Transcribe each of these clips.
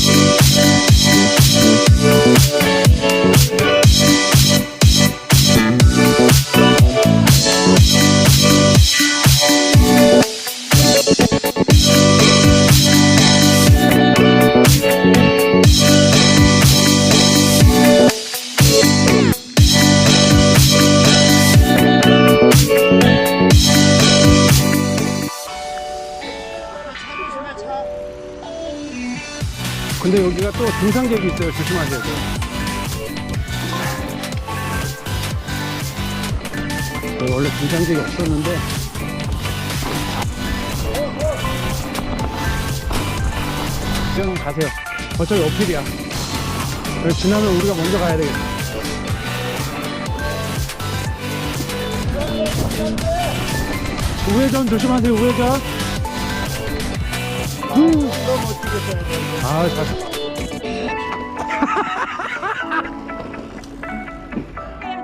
Thank 근데 여기가 또 등산객이 있어요. 조심하셔야 돼요. 여기 원래 등산객이 없었는데 그냥 가세요. 어차피 어필이야. 여기 지나면 우리가 먼저 가야 되겠다. 우회전 조심하세요, 우회전. 음. 아, 잘.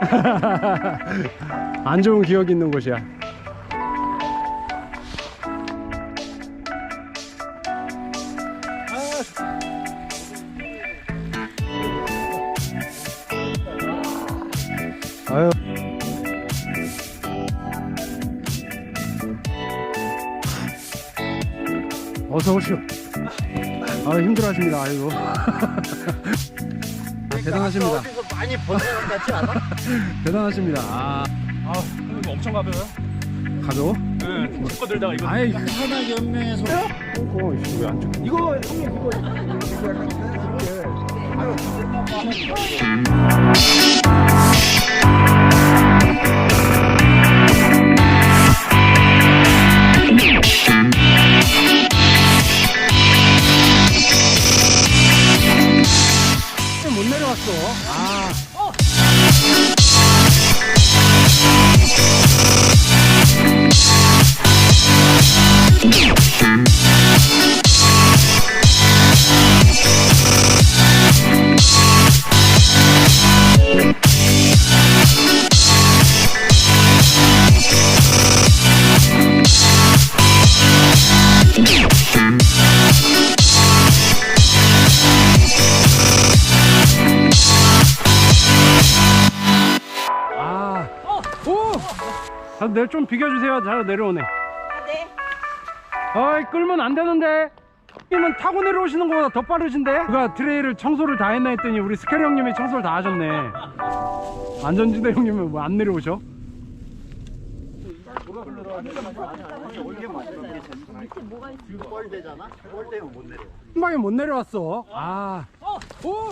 안 좋은 기억이 있는 곳이야. 아유. 어서 오시오. 아 힘들어 하십니다. 아이고. 아, 대단하십니다. 어디서 많이 번것 같지 않아? 대단하십니다. 아, 아, 이거 엄청 가벼워요? 가벼워? 네, 축구 들다가 이거 아이, 하나 연맹에서 어, 왜안 줘? 이거 형님 이거 못 내려왔어. 아. 아. 아, 내좀 비켜주세요. 잘 내려오네. 네. 어이, 끌면 안 되는데. 님은 타고 내려오시는 것보다 더 빠르신데? 누가 트레이를 청소를 다 했나 했더니 우리 스케리 형님이 청소를 다 하셨네. 안전지대 형님은 뭐안 내려오셔? 뻘 되잖아? 뻘 되면 못 내려 한 방에 못 내려왔어. 아. 오!